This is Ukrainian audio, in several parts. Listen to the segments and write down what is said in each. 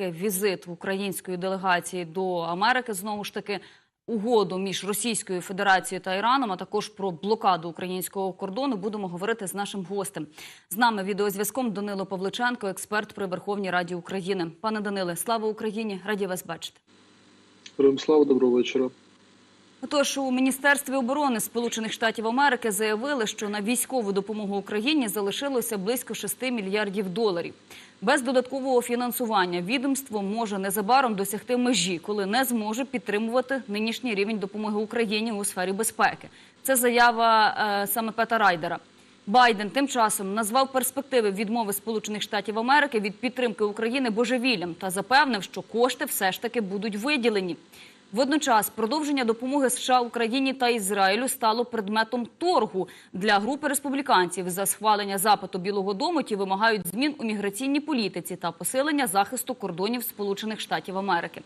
Америки, візит української делегації до Америки знову ж таки. Угоду між Російською Федерацією та Іраном, а також про блокаду українського кордону, будемо говорити з нашим гостем. З нами відеозв'язком Данило Павличенко, експерт при Верховній Раді України. Пане Даниле, слава Україні! Раді вас бачити. Героям слава, доброго вечора. Отож, у міністерстві оборони Сполучених Штатів Америки заявили, що на військову допомогу Україні залишилося близько 6 мільярдів доларів. Без додаткового фінансування відомство може незабаром досягти межі, коли не зможе підтримувати нинішній рівень допомоги Україні у сфері безпеки. Це заява е, саме Пета Райдера. Байден тим часом назвав перспективи відмови Сполучених Штатів Америки від підтримки України божевіллям та запевнив, що кошти все ж таки будуть виділені. Водночас продовження допомоги США Україні та Ізраїлю стало предметом торгу для групи республіканців за схвалення запиту Білого Дому. Ті вимагають змін у міграційній політиці та посилення захисту кордонів Сполучених Штатів Америки.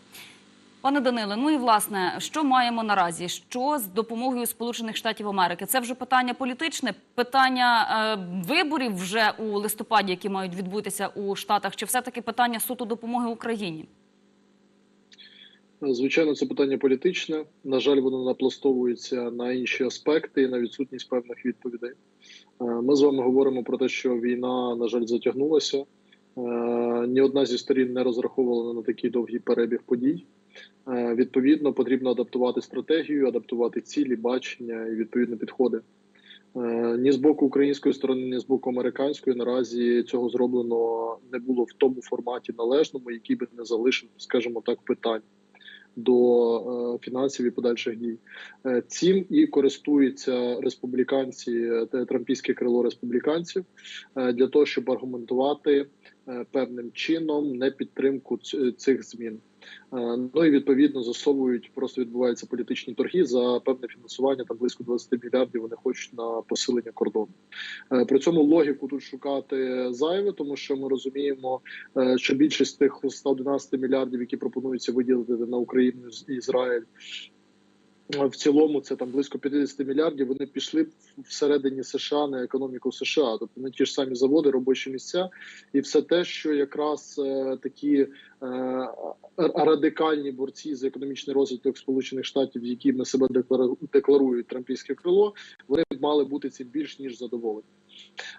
Пане Даниле, ну і власне, що маємо наразі? Що з допомогою Сполучених Штатів Америки? Це вже питання політичне, питання е, виборів вже у листопаді, які мають відбутися у Штатах, чи все таки питання суто допомоги Україні? Звичайно, це питання політичне. На жаль, воно напластовується на інші аспекти і на відсутність певних відповідей. Е, Ми з вами говоримо про те, що війна, на жаль, затягнулася. Е, Ні одна зі сторін не розраховувала на такий довгий перебіг подій. Е, Відповідно, потрібно адаптувати стратегію, адаптувати цілі, бачення і відповідні підходи. Ні з боку української сторони, ні з боку американської наразі цього зроблено не було в тому форматі належному, який би не залишив, скажімо так, питань до е, фінансів і подальших дій. Е, Цим і користуються республіканці, е, трампійське крило республіканців для того, щоб аргументувати певним чином непідтримку цих змін. Е, Ну і відповідно засовують, просто відбуваються політичні торги за певне фінансування. Там близько 20 мільярдів вони хочуть на посилення кордону. Е, При цьому логіку тут шукати зайве, тому що ми розуміємо, е, що більшість тих 111 мільярдів, які пропонуються виділити на Україну Ізраїль. В цілому це там близько 50 мільярдів. Вони пішли всередині США на економіку США, тобто на ті ж самі заводи, робочі місця, і все те, що якраз е, такі е, радикальні борці за економічний розвиток Сполучених Штатів, які на себе деклару- декларують трампійське крило, вони мали бути цим більш ніж задоволені.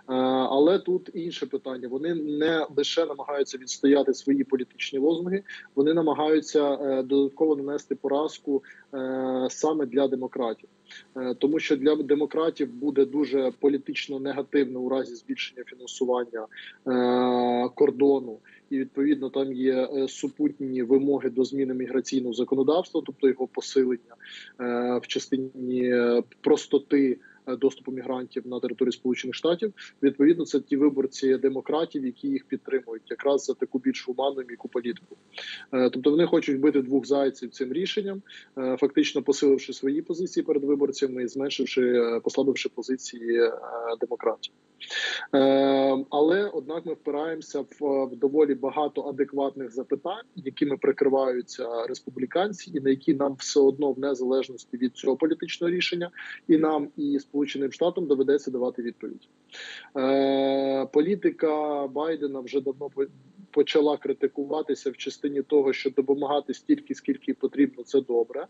Е, Але тут інше питання: вони не лише намагаються відстояти свої політичні лозунги, вони намагаються е, додатково нанести поразку е, саме для демократів. Тому що для демократів буде дуже політично негативно у разі збільшення фінансування кордону, і відповідно там є супутні вимоги до зміни міграційного законодавства, тобто його посилення в частині простоти доступу мігрантів на територію Сполучених Штатів. Відповідно, це ті виборці демократів, які їх підтримують, якраз за таку більш гуманну і м'яку політику. Е, Тобто вони хочуть бити двох зайців цим рішенням, е, фактично посиливши свої позиції перед виборцями і зменшивши, е, послабивши позиції е, демократів. Е, Але однак ми впираємося в, доволі багато адекватних запитань, якими прикриваються республіканці, і на які нам все одно в незалежності від цього політичного рішення, і нам, і Сполученим Штатам доведеться давати відповідь. Е, Політика Байдена вже давно почала критикуватися в частині того, що допомагати стільки, скільки потрібно, це добре.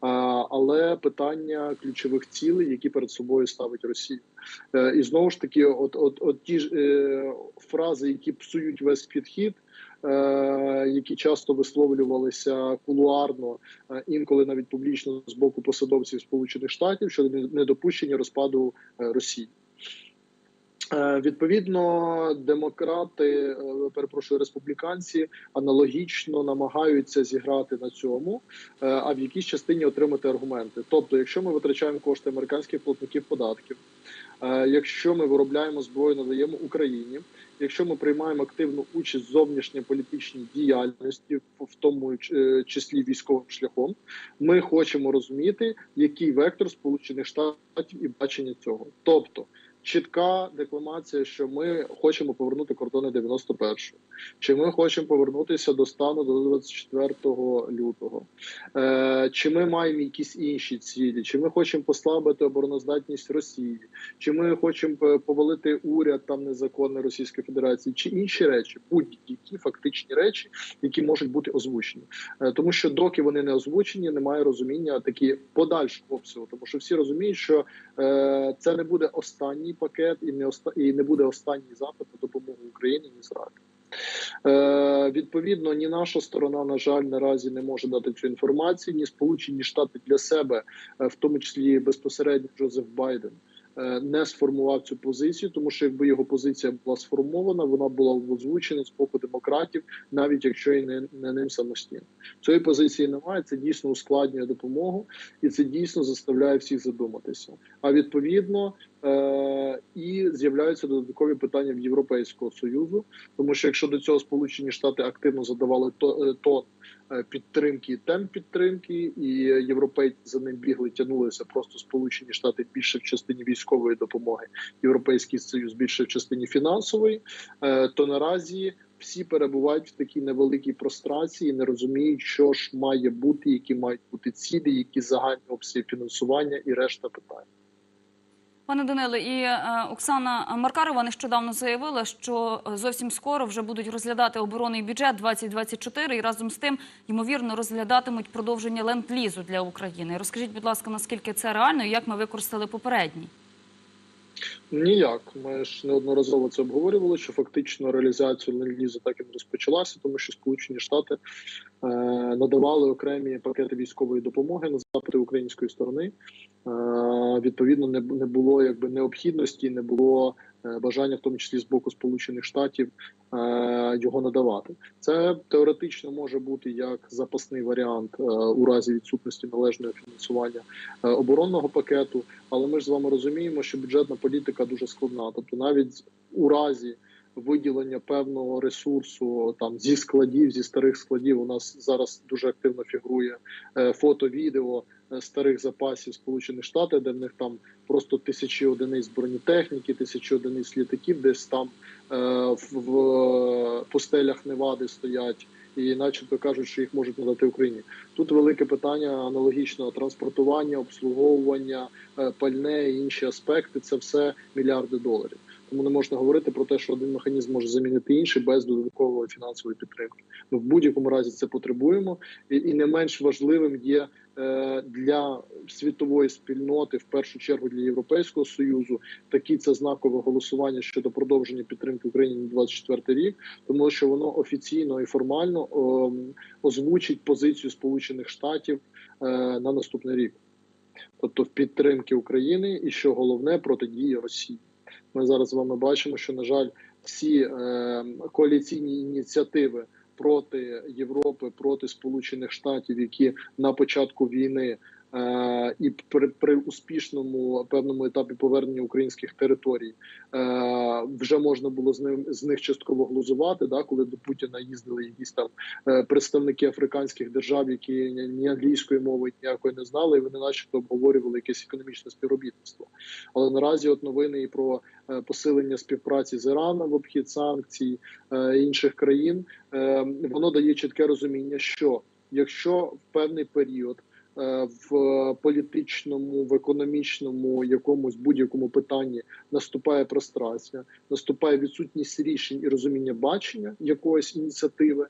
А, але питання ключових цілей, які перед собою ставить Росія, Е, і знову ж таки, от, от, от ті ж е, фрази, які псують весь підхід. Е, Які часто висловлювалися кулуарно, е, інколи навіть публічно з боку посадовців Сполучених Штатів щодо недопущення розпаду е, Росії. Відповідно, демократи, перепрошую, республіканці аналогічно намагаються зіграти на цьому, а в якійсь частині отримати аргументи. Тобто, якщо ми витрачаємо кошти американських платників податків, якщо ми виробляємо зброю, надаємо Україні, якщо ми приймаємо активну участь в зовнішньополітичній діяльності, в тому е, числі військовим шляхом, ми хочемо розуміти, який вектор Сполучених Штатів і бачення цього. Тобто. Чітка декламація, що ми хочемо повернути кордони 91-го, чи ми хочемо повернутися до стану до 24 лютого, е, чи ми маємо якісь інші цілі, чи ми хочемо послабити обороноздатність Росії, чи ми хочемо повалити уряд там незаконний Російської Федерації, чи інші речі, будь-які фактичні речі, які можуть бути озвучені, Е, тому що доки вони не озвучені, немає розуміння такі подальшого обсягу, тому що всі розуміють, що е, це не буде останній пакет і не оста і не буде останній запит на допомогу Україні ні Ізраїлю. Е, відповідно, ні наша сторона, на жаль, наразі не може дати цю інформацію, ні Сполучені Штати для себе, е, в тому числі безпосередньо Джозеф Байден. Е, Не сформував цю позицію, тому що якби його позиція була сформована, вона була озвучена з боку демократів, навіть якщо і не, не ним самостійно. Цієї позиції немає. Це дійсно ускладнює допомогу, і це дійсно заставляє всіх задуматися. А відповідно е- і з'являються додаткові питання в Європейського союзу, тому що якщо до цього Сполучені Штати активно задавали е, тон підтримки і темп підтримки, і європейці за ним бігли, тягнулися просто Сполучені Штати більше в частині військової допомоги, Європейський Союз більше в частині фінансової, е, то наразі. Всі перебувають в такій невеликій прострації, не розуміють, що ж має бути, які мають бути цілі, які загальні обсяги фінансування і решта питань. Пане Даниле, і е, Оксана Маркарова нещодавно заявила, що е, зовсім скоро вже будуть розглядати оборонний бюджет 2024 і разом з тим, ймовірно, розглядатимуть продовження ленд-лізу для України. Розкажіть, будь ласка, наскільки це реально і як ми використали попередній? Ніяк. Ми ж неодноразово це обговорювали, що фактично реалізацію ленд-лізу так і не розпочалася, тому що Сполучені Штати надавали окремі пакети військової допомоги на запити української сторони. Е, відповідно, не, було якби необхідності, не було е, бажання, в тому числі з боку Сполучених Штатів, е, його надавати. Це теоретично може бути як запасний варіант е, у разі відсутності належного фінансування е, оборонного пакету. Але ми ж з вами розуміємо, що бюджетна політика дуже складна. Тобто, навіть у разі виділення певного ресурсу там зі складів, зі старих складів, у нас зараз дуже активно фігурує е, фото, відео е, старих запасів Сполучених Штатів, де в них там просто тисячі одиниць бронетехніки, тисячі одиниць літаків, десь там е, в, пустелях Невади стоять. І, начебто, кажуть, що їх можуть надати Україні. Тут велике питання аналогічного транспортування, обслуговування, пальне і інші аспекти. Це все мільярди доларів. Тому не можна говорити про те, що один механізм може замінити інший без додаткової фінансової підтримки. Ми в будь-якому разі це потребуємо, і, і не менш важливим є е, для світової спільноти, в першу чергу для Європейського союзу, такі це знакове голосування щодо продовження підтримки України на 24 рік, тому що воно офіційно і формально о, озвучить позицію Сполучених Штатів е, на наступний рік, тобто в підтримки України, і що головне протидії Росії. Ми зараз з вами бачимо, що на жаль, всі е, коаліційні ініціативи проти Європи, проти Сполучених Штатів, які на початку війни і при, при успішному певному етапі повернення українських територій е, вже можна було з ним з них частково глузувати. Да, коли до Путіна їздили якісь там е, представники африканських держав, які ні, англійської мови ніякої не знали, і вони, начебто, обговорювали якесь економічне співробітництво. Але наразі, от новини і про е, посилення співпраці з Іраном в обхід санкцій е, інших країн, е, воно дає чітке розуміння, що якщо в певний період е, в політичному, в економічному якомусь будь-якому питанні наступає прострація, наступає відсутність рішень і розуміння бачення якоїсь ініціативи.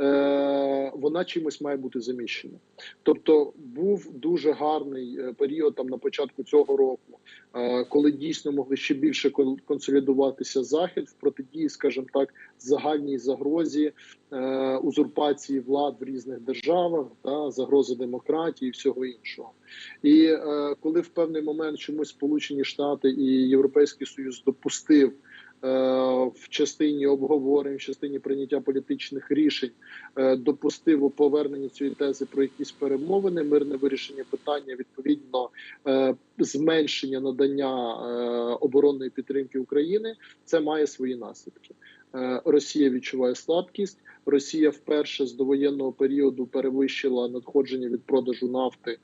Е, Вона чимось має бути заміщена, тобто був дуже гарний е, період там на початку цього року, е, коли дійсно могли ще більше кон- консолідуватися захід в протидії, скажімо так, загальній загрозі узурпації влад в різних державах, та загрози демократії і всього іншого. І коли в певний момент чомусь Сполучені Штати і Європейський Союз допустив. Е, В частині обговорень, в частині прийняття політичних рішень е, допустив повернення цієї тези про якісь перемовини, мирне вирішення питання, відповідно е, зменшення надання оборонної підтримки України, це має свої наслідки. Росія відчуває слабкість. Росія вперше з довоєнного періоду перевищила надходження від продажу нафти.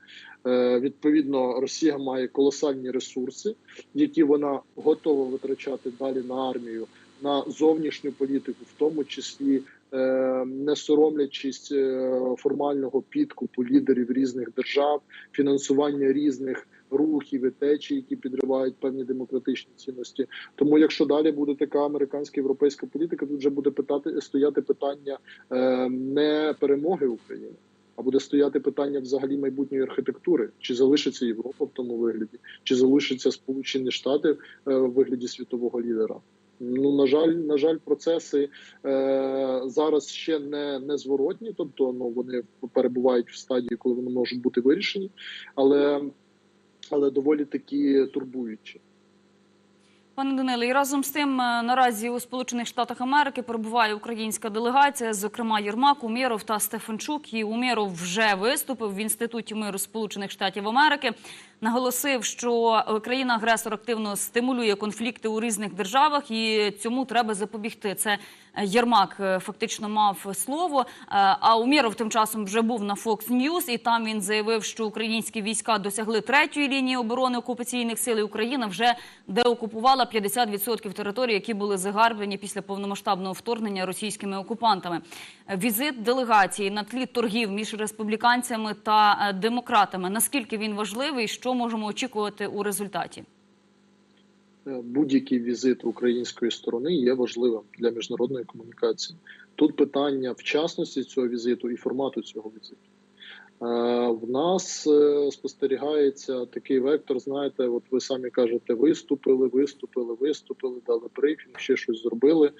Е, Відповідно, Росія має колосальні ресурси, які вона готова витрачати далі на армію, на зовнішню політику, в тому числі е, не соромлячись е, формального підкупу лідерів різних держав, фінансування різних рухів і течій, які підривають певні демократичні цінності. Тому, якщо далі буде така американська європейська політика, тут вже буде питати стояти питання не перемоги України. А буде стояти питання взагалі майбутньої архітектури, чи залишиться Європа в тому вигляді, чи залишиться Сполучені Штати е, в вигляді світового лідера. Ну на жаль, на жаль, процеси е, зараз ще не, не зворотні, тобто ну вони перебувають в стадії, коли вони можуть бути вирішені, але, але доволі такі турбуючі. Пане Даниле, і разом з тим е, наразі у Сполучених Штатах Америки перебуває українська делегація, зокрема Єрмак, Умєров та Стефанчук. І Умєров вже виступив в інституті миру Сполучених Штатів Америки. Наголосив, що е, країна-агресор активно стимулює конфлікти у різних державах, і цьому треба запобігти. Це е, Єрмак е, фактично мав слово. А Умєров тим часом вже був на Fox News, і там він заявив, що українські війська досягли третьої лінії оборони окупаційних сил. і Україна вже деокупувала 50% територій, які були загарблені після повномасштабного вторгнення російськими окупантами. Візит делегації на тлі торгів між республіканцями та демократами. Наскільки він важливий, що можемо очікувати у результаті? Е, будь-який візит української сторони є важливим для міжнародної комунікації. Тут питання вчасності цього візиту і формату цього візиту. Е, В нас е, спостерігається такий вектор. Знаєте, от ви самі кажете, виступили, виступили, виступили, дали брифінг, ще щось зробили.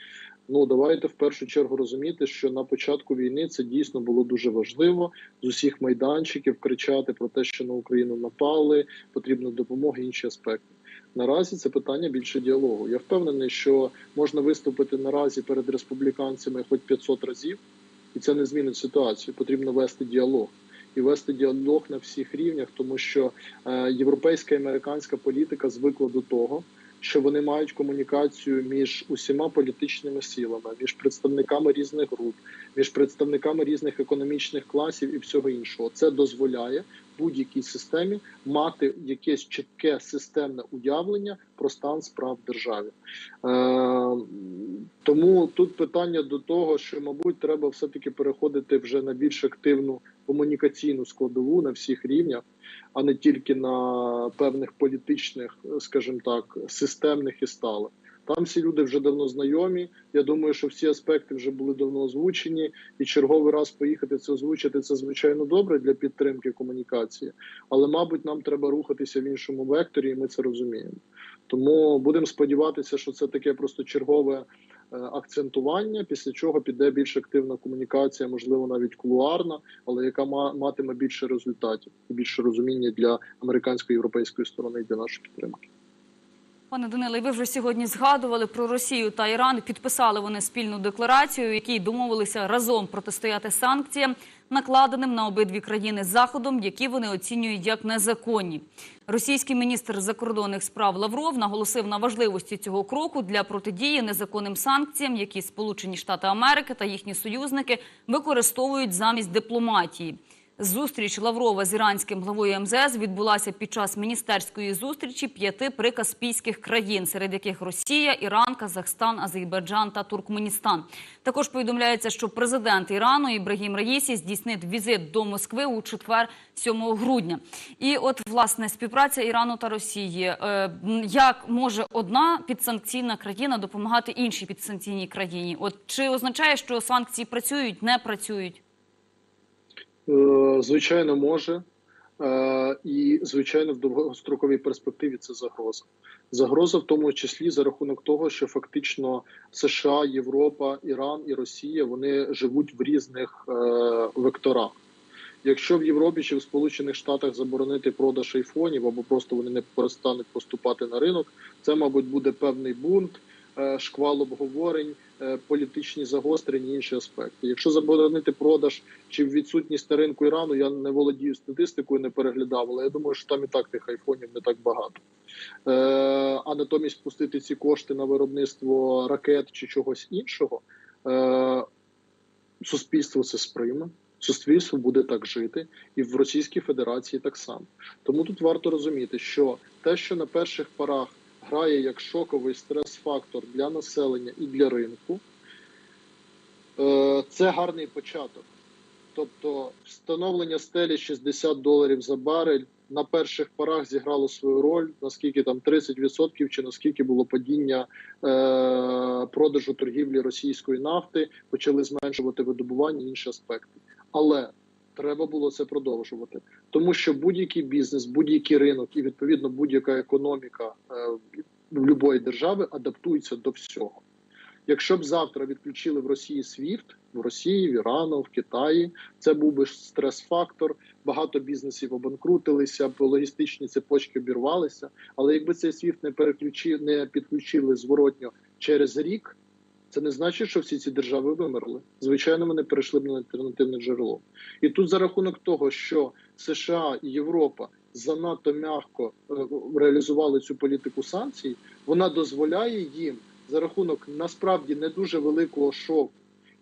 Ну давайте в першу чергу розуміти, що на початку війни це дійсно було дуже важливо з усіх майданчиків кричати про те, що на Україну напали, потрібна допомога, інші аспекти. Наразі це питання більше діалогу. Я впевнений, що можна виступити наразі перед республіканцями хоч 500 разів, і це не змінить ситуацію. Потрібно вести діалог і вести діалог на всіх рівнях, тому що е, європейська і американська політика звикла до того, що вони мають комунікацію між усіма політичними силами, між представниками різних груп, між представниками різних економічних класів і всього іншого. Це дозволяє будь-якій системі мати якесь чітке системне уявлення про стан справ в державі. Е, тому тут питання до того, що мабуть треба все таки переходити вже на більш активну комунікаційну складову на всіх рівнях, а не тільки на певних політичних, скажімо так, системних і сталих. Там всі люди вже давно знайомі. Я думаю, що всі аспекти вже були давно озвучені, і черговий раз поїхати це озвучити це звичайно добре для підтримки комунікації. Але, мабуть, нам треба рухатися в іншому векторі, і ми це розуміємо. Тому будемо сподіватися, що це таке просто чергове акцентування, після чого піде більш активна комунікація, можливо, навіть кулуарна, але яка ма- матиме більше результатів і більше розуміння для американської європейської сторони і для нашої підтримки. Пане Даниле, ви вже сьогодні згадували про Росію та Іран. Підписали вони спільну декларацію, якій домовилися разом протистояти санкціям, накладеним на обидві країни заходом, які вони оцінюють як незаконні. Російський міністр закордонних справ Лавров наголосив на важливості цього кроку для протидії незаконним санкціям, які Сполучені Штати Америки та їхні союзники використовують замість дипломатії. Зустріч Лаврова з іранським главою МЗС відбулася під час міністерської зустрічі п'яти прикаспійських країн, серед яких Росія, Іран, Казахстан, Азербайджан та Туркменістан. Також повідомляється, що президент Ірану Ібрагім Раїсі здійснить візит до Москви у четвер, 7 грудня. І от власне співпраця Ірану та Росії. Е, Як може одна підсанкційна країна допомагати іншій підсанкційній країні? От чи означає, що санкції працюють, не працюють? Е, Звичайно, може. Е, І, звичайно, в довгостроковій перспективі це загроза. Загроза в тому числі за рахунок того, що фактично США, Європа, Іран і Росія вони живуть в різних е, векторах. Якщо в Європі чи в Сполучених Штатах заборонити продаж айфонів або просто вони не перестануть поступати на ринок, це, мабуть, буде певний бунт, шквал обговорень, е, політичні загострення, інші аспекти. Якщо заборонити продаж чи відсутність на ринку Ірану, я не володію статистикою, не переглядав, але я думаю, що там і так тих айфонів не так багато. Е, а натомість пустити ці кошти на виробництво ракет чи чогось іншого, е, суспільство це сприйме. Суспільство буде так жити, і в Російській Федерації так само. Тому тут варто розуміти, що те, що на перших порах грає як шоковий стрес-фактор для населення і для ринку, е, це гарний початок. Тобто, встановлення стелі 60 доларів за барель на перших порах зіграло свою роль, наскільки там 30% чи наскільки було падіння е, продажу торгівлі російської нафти, почали зменшувати видобування і інші аспекти. Але треба було це продовжувати, тому що будь-який бізнес, будь-який ринок і відповідно будь-яка економіка е, будь-якої держави адаптується до всього. Якщо б завтра відключили в Росії SWIFT, в Росії, в Ірану, в Китаї, це був би стрес-фактор. Багато бізнесів обанкрутилися, логістичні цепочки обірвалися. Але якби цей SWIFT не переключив, не підключили зворотньо через рік, це не значить, що всі ці держави вимерли. Звичайно, вони перейшли б на альтернативне джерело. І тут за рахунок того, що США і Європа занадто м'яко е, реалізували цю політику санкцій, вона дозволяє їм за рахунок насправді не дуже великого шоку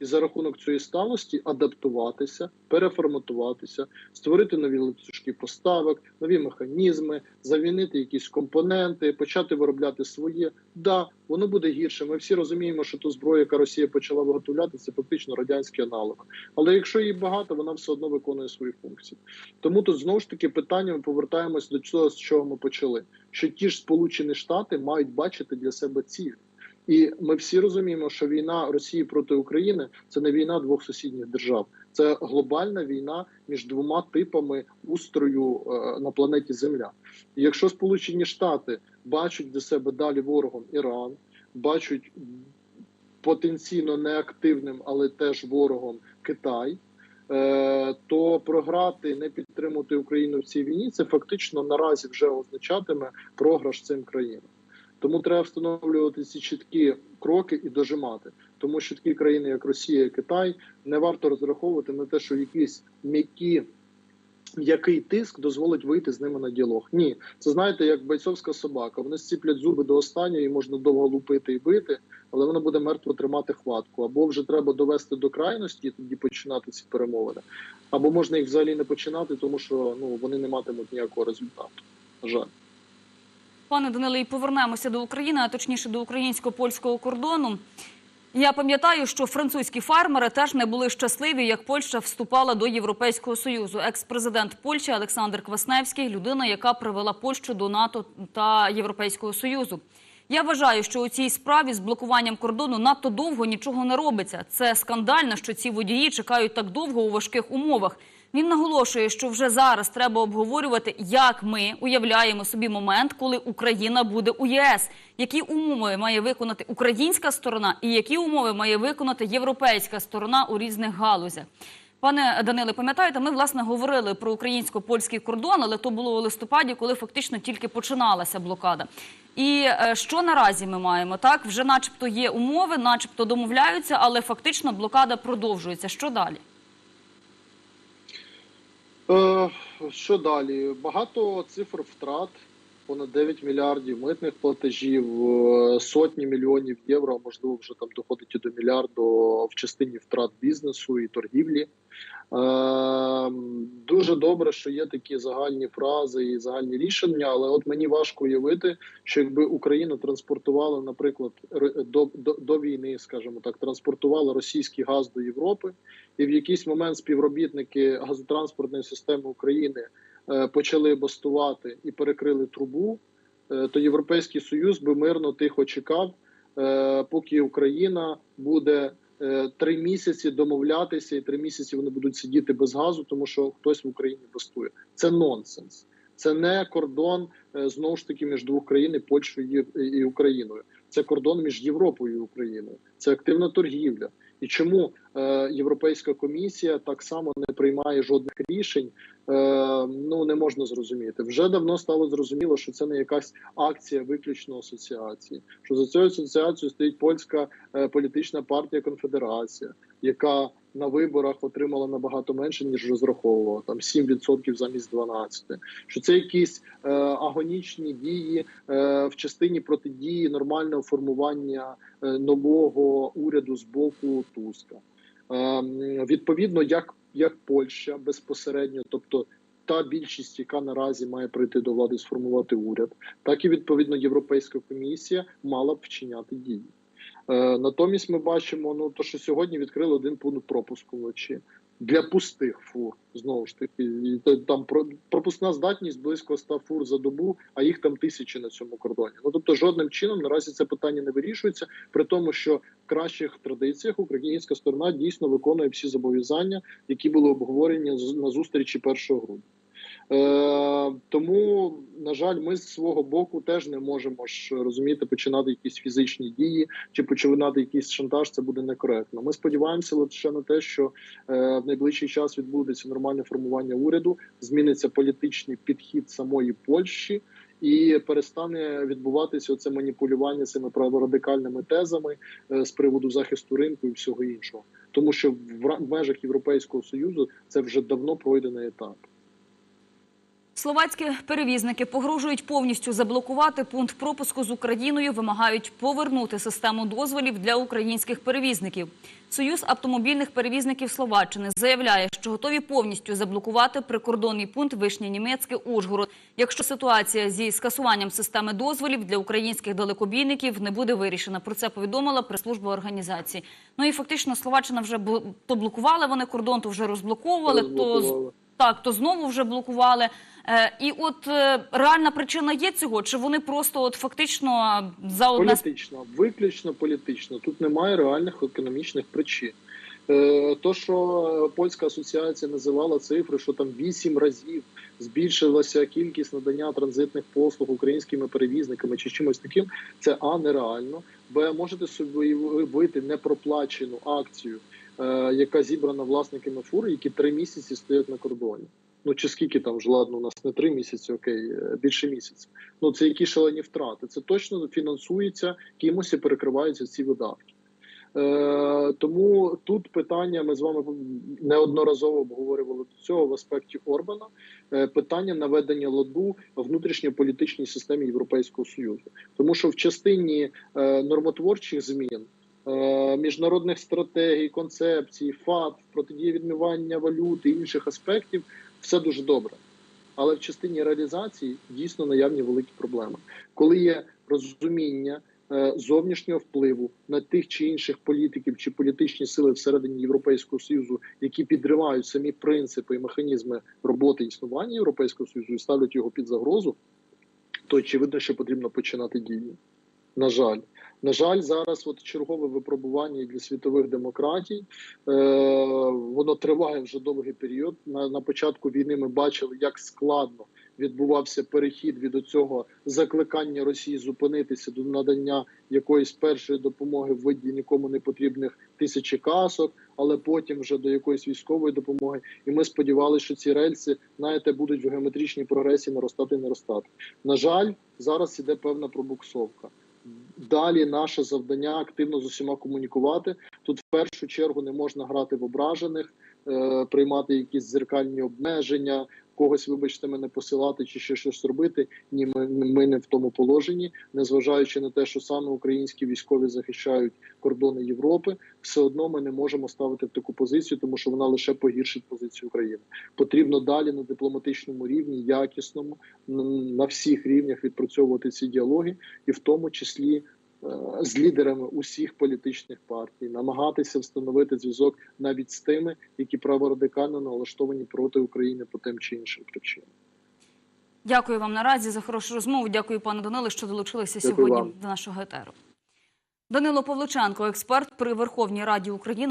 і за рахунок цієї сталості адаптуватися, переформатуватися, створити нові ланцюжки поставок, нові механізми, замінити якісь компоненти, почати виробляти своє. Да, воно буде гірше. Ми всі розуміємо, що ту зброю, яка Росія почала виготовляти, це фактично радянські аналоги. Але якщо її багато, вона все одно виконує свої функції. Тому тут знову ж таки питання ми повертаємось до цього, з чого ми почали. Що ті ж Сполучені Штати мають бачити для себе ціль. І ми всі розуміємо, що війна Росії проти України це не війна двох сусідніх держав, це глобальна війна між двома типами устрою е, на планеті Земля. І якщо Сполучені Штати бачать для себе далі ворогом Іран, бачать потенційно неактивним, але теж ворогом Китай. е, То програти, не підтримувати Україну в цій війні, це фактично наразі вже означатиме програш цим країнам. Тому треба встановлювати ці чіткі кроки і дожимати. Тому що такі країни, як Росія Китай, не варто розраховувати на те, що якісь м'які. Який тиск дозволить вийти з ними на діалог? Ні, це знаєте, як бойцовська собака. Вони зціплять зуби до останнього, і можна довго лупити і бити, але вона буде мертво тримати хватку. Або вже треба довести до крайності і тоді починати ці перемовини, або можна їх взагалі не починати, тому що ну вони не матимуть ніякого результату. На жаль. Пане Даниле, і повернемося до України, а точніше до українсько-польського кордону. Я пам'ятаю, що французькі фермери теж не були щасливі, як Польща вступала до Європейського союзу. Екс-президент Польщі Олександр Квасневський людина, яка привела Польщу до НАТО та Європейського союзу. Я вважаю, що у цій справі з блокуванням кордону надто довго нічого не робиться. Це скандально, що ці водії чекають так довго у важких умовах. Він наголошує, що вже зараз треба обговорювати, як ми уявляємо собі момент, коли Україна буде у ЄС, які умови має виконати українська сторона, і які умови має виконати європейська сторона у різних галузях. Пане Даниле, пам'ятаєте, ми власне говорили про українсько-польський кордон, але то було у листопаді, коли фактично тільки починалася блокада. І е, що наразі ми маємо? Так, вже, начебто, є умови, начебто домовляються, але фактично блокада продовжується. Що далі? Е, що далі? Багато цифр втрат, понад 9 мільярдів митних платежів, е, сотні мільйонів євро, можливо, вже там доходить і до мільярду в частині втрат бізнесу і торгівлі. Е, дуже добре, що є такі загальні фрази і загальні рішення, але от мені важко уявити, що якби Україна транспортувала, наприклад, до, до, до війни, скажімо так, транспортувала російський газ до Європи, і в якийсь момент співробітники газотранспортної системи України е, почали бастувати і перекрили трубу, е, то Європейський Союз би мирно тихо чекав, е, поки Україна буде три місяці домовлятися, і три місяці вони будуть сидіти без газу, тому що хтось в Україні бастує. Це нонсенс. Це не кордон знову ж таки між двох країн Польщею і Україною. Це кордон між Європою і Україною. Це активна торгівля. І чому е, Європейська комісія так само не приймає жодних рішень? Е, ну не можна зрозуміти. Вже давно стало зрозуміло, що це не якась акція виключно асоціації. Що за цією асоціацією стоїть польська е, політична партія Конфедерація, яка на виборах отримала набагато менше ніж розраховувала, там 7% замість 12%. Що це якісь е, агонічні дії е, в частині протидії нормального формування е, нового уряду з боку Туска. Е, відповідно, як, як Польща безпосередньо, тобто та більшість, яка наразі має прийти до влади, сформувати уряд, так і відповідно Європейська комісія мала б вчиняти дії. Е, натомість ми бачимо, ну то що сьогодні відкрили один пункт пропуску вночі для пустих фур. Знову ж таки, і там про- пропускна здатність близько 100 фур за добу, а їх там тисячі на цьому кордоні. Ну тобто, жодним чином наразі це питання не вирішується, при тому, що в кращих традиціях українська сторона дійсно виконує всі зобов'язання, які були обговорені на зустрічі 1 грудня. Е, тому, на жаль, ми з свого боку теж не можемо ж розуміти, починати якісь фізичні дії чи починати якийсь шантаж. Це буде некоректно. Ми сподіваємося лише на те, що е, в найближчий час відбудеться нормальне формування уряду, зміниться політичний підхід самої Польщі. І перестане відбуватися це маніпулювання цими праворадикальними тезами е, з приводу захисту ринку і всього іншого, тому що в межах Європейського союзу це вже давно пройдений етап. Словацькі перевізники погрожують повністю заблокувати пункт пропуску з Україною, вимагають повернути систему дозволів для українських перевізників. Союз автомобільних перевізників Словаччини заявляє, що готові повністю заблокувати прикордонний пункт Вишня-Німецьке Ужгород, якщо ситуація зі скасуванням системи дозволів для українських далекобійників не буде вирішена. Про це повідомила прес-служба організації. Ну і фактично Словаччина вже бл- то вони кордон, то вже розблоковали, то Розблокували. Так, то знову вже блокували. Е, і от е, реальна причина є цього, чи вони просто от фактично за одне Політично, виключно політично. Тут немає реальних економічних причин. Е, То, що польська асоціація називала цифри, що там вісім разів збільшилася кількість надання транзитних послуг українськими перевізниками чи чимось таким, це а нереально. Б можете собі уявити непроплачену акцію, яка зібрана власниками фур, які три місяці стоять на кордоні. Ну чи скільки там ж ладно, у нас не три місяці, окей, е, більше місяця. Ну це які шалені втрати. Це точно фінансується кимось і перекриваються ці видатки. Е, тому тут питання ми з вами неодноразово обговорювали до цього в аспекті Орбана. Е, питання наведення ладу внутрішньополітичній системі Європейського союзу, тому що в частині е, нормотворчих змін. Е, Міжнародних стратегій, концепцій, ФАТ, протидії відмивання валюти інших аспектів все дуже добре. Але в частині реалізації дійсно наявні великі проблеми, коли є розуміння е, зовнішнього впливу на тих чи інших політиків чи політичні сили всередині Європейського союзу, які підривають самі принципи і механізми роботи існування Європейського союзу і ставлять його під загрозу, то очевидно, що потрібно починати дії. На жаль, на жаль, зараз от чергове випробування для світових демократій. Е, воно триває вже довгий період. На, на початку війни ми бачили, як складно відбувався перехід від цього закликання Росії зупинитися до надання якоїсь першої допомоги в виді нікому не потрібних тисячі касок, але потім вже до якоїсь військової допомоги. І ми сподівалися, що ці рельси, знаєте, будуть в геометричній прогресії наростати і наростати. На жаль, зараз іде певна пробуксовка. Далі наше завдання активно з усіма комунікувати. Тут в першу чергу не можна грати в ображених, е, приймати якісь зеркальні обмеження, когось, вибачте, мене посилати чи ще щось робити. Ні, ми, ми не в тому положенні, незважаючи на те, що саме українські військові захищають кордони Європи, все одно ми не можемо ставити в таку позицію, тому що вона лише погіршить позицію України. Потрібно далі на дипломатичному рівні, якісному на всіх рівнях відпрацьовувати ці діалоги, і в тому числі з лідерами усіх політичних партій, намагатися встановити зв'язок навіть з тими, які праворадикально налаштовані проти України по тим чи іншим причинам. Дякую вам наразі за хорошу розмову. Дякую, пане Даниле, що долучилися Дякую сьогодні вам. до нашого етеру. Данило Павличенко, експерт при Верховній Раді України.